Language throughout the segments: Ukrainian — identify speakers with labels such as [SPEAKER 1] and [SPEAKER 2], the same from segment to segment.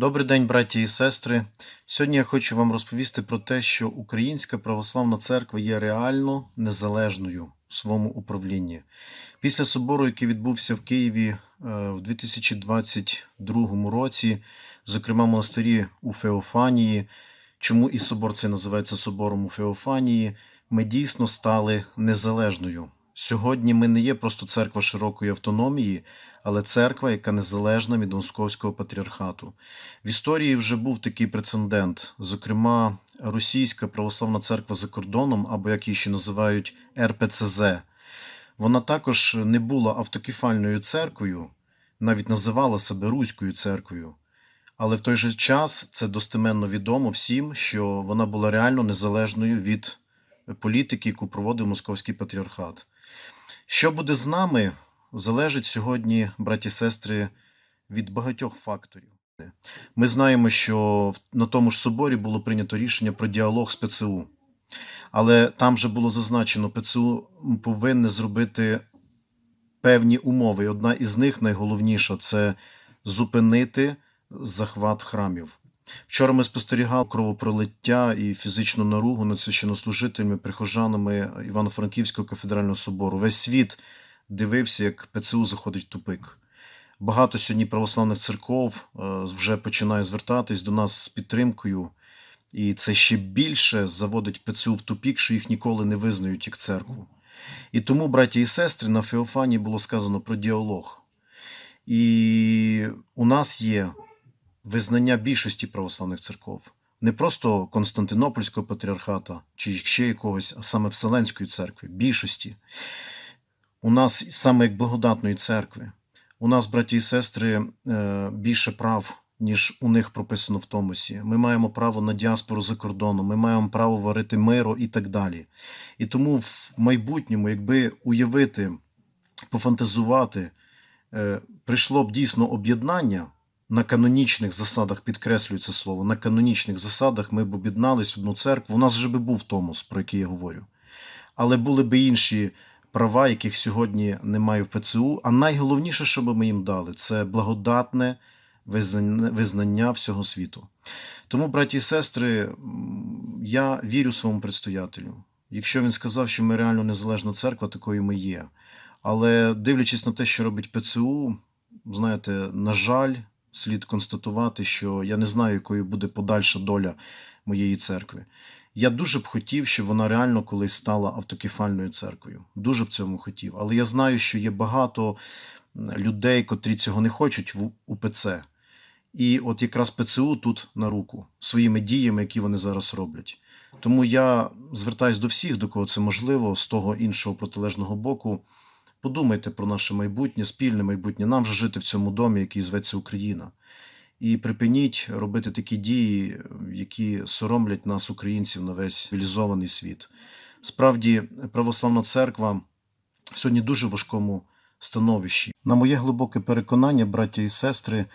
[SPEAKER 1] Добрий день, браті і сестри. Сьогодні я хочу вам розповісти про те, що Українська православна церква є реально незалежною у своєму управлінні. Після собору, який відбувся в Києві е, в 2022 році, зокрема монастирі у Феофанії, чому і собор цей називається Собором у Феофанії, ми дійсно стали незалежною. Сьогодні ми не є просто церква широкої автономії, але церква, яка незалежна від Московського патріархату. В історії вже був такий прецедент. Зокрема, Російська православна церква за кордоном, або як її ще називають РПЦЗ, вона також не була автокефальною церквою, навіть називала себе Руською церквою. Але в той же час це достеменно відомо всім, що вона була реально незалежною від політики, яку проводив Московський патріархат. Що буде з нами, залежить сьогодні, браті сестри, від багатьох факторів. Ми знаємо, що на тому ж соборі було прийнято рішення про діалог з ПЦУ. Але там же було зазначено, ПЦУ повинне зробити певні умови. І одна із них найголовніша це зупинити захват храмів. Вчора ми спостерігали кровопролиття і фізичну наругу над священнослужителями, прихожанами Івано-Франківського кафедрального собору. Весь світ дивився, як ПЦУ заходить в тупик. Багато сьогодні православних церков е, вже починає звертатись до нас з підтримкою, і це ще більше заводить ПЦУ в тупік, що їх ніколи не визнають як церкву. І тому, браті і сестри, на Феофанії було сказано про діалог. І у нас є визнання більшості православних церков. Не просто Константинопольського патріархата чи ще якогось, а саме Вселенської церкви, більшості. У нас саме як благодатної церкви. У нас, браті і сестри, е, більше прав, ніж у них прописано в Томосі. Ми маємо право на діаспору за кордоном, ми маємо право варити миру і так далі. І тому в майбутньому, якби уявити, пофантазувати, е, прийшло б дійсно об'єднання на канонічних засадах, підкреслюю це слово, на канонічних засадах ми б об'єднались в одну церкву. У нас вже би був Томос, про який я говорю. Але були б інші права, яких сьогодні немає в ПЦУ. А найголовніше, що би ми їм дали, це благодатне визнання всього світу. Тому, браті і сестри, я вірю своєму предстоятелю. Якщо він сказав, що ми реально незалежна церква, такою ми є. Але дивлячись на те, що робить ПЦУ, знаєте, на жаль, слід констатувати, що я не знаю, якою буде подальша доля моєї церкви. Я дуже б хотів, щоб вона реально колись стала автокефальною церквою. Дуже б цьому хотів. Але я знаю, що є багато людей, котрі цього не хочуть в УПЦ. І от якраз ПЦУ тут на руку своїми діями, які вони зараз роблять. Тому я звертаюсь до всіх, до кого це можливо, з того іншого протилежного боку. Подумайте про наше майбутнє, спільне майбутнє. Нам же жити в цьому домі, який зветься Україна. І припиніть робити такі дії, які соромлять нас, українців, на весь цивілізований світ. Справді, православна церква сьогодні дуже важкому становищі. На моє глибоке переконання, браття і сестри,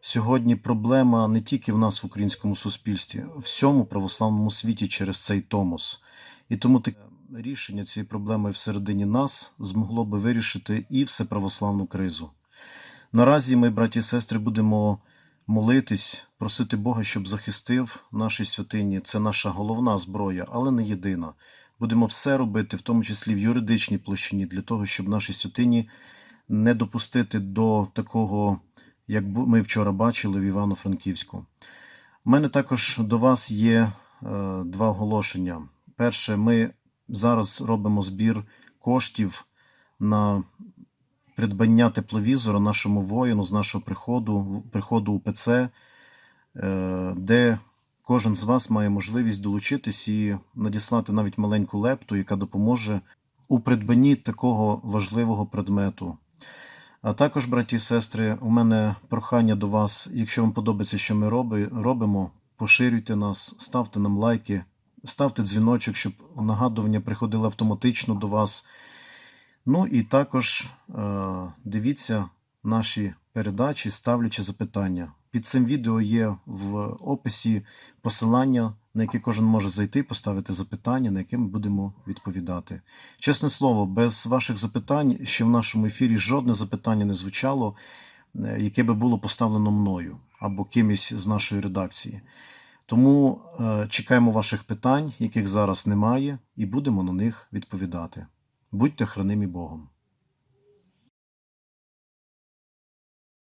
[SPEAKER 1] сьогодні проблема не тільки в нас в українському суспільстві, в всьому православному світі через цей томос. І тому таке рішення цієї проблеми всередині нас змогло би вирішити і всеправославну кризу. Наразі ми, браті і сестри, будемо молитись, просити Бога, щоб захистив наші святині. Це наша головна зброя, але не єдина. Будемо все робити, в тому числі в юридичній площині, для того, щоб наші святині не допустити до такого, як ми вчора бачили в Івано-Франківську. У мене також до вас є е, два оголошення. Перше, ми зараз робимо збір коштів на придбання тепловізора нашому воїну з нашого приходу, приходу УПЦ, е, де кожен з вас має можливість долучитись і надіслати навіть маленьку лепту, яка допоможе у придбанні такого важливого предмету. А також, браті і сестри, у мене прохання до вас, якщо вам подобається, що ми роби, робимо, поширюйте нас, ставте нам лайки, ставте дзвіночок, щоб нагадування приходили автоматично до вас. Ну і також е, дивіться наші передачі, ставлячи запитання. Під цим відео є в описі посилання, на яке кожен може зайти, поставити запитання, на яке ми будемо відповідати. Чесне слово, без ваших запитань ще в нашому ефірі жодне запитання не звучало, е, яке би було поставлено мною. або кимось з нашої редакції. Тому е, чекаємо ваших питань, яких зараз немає, і будемо на них відповідати. Будьте хранимі Богом.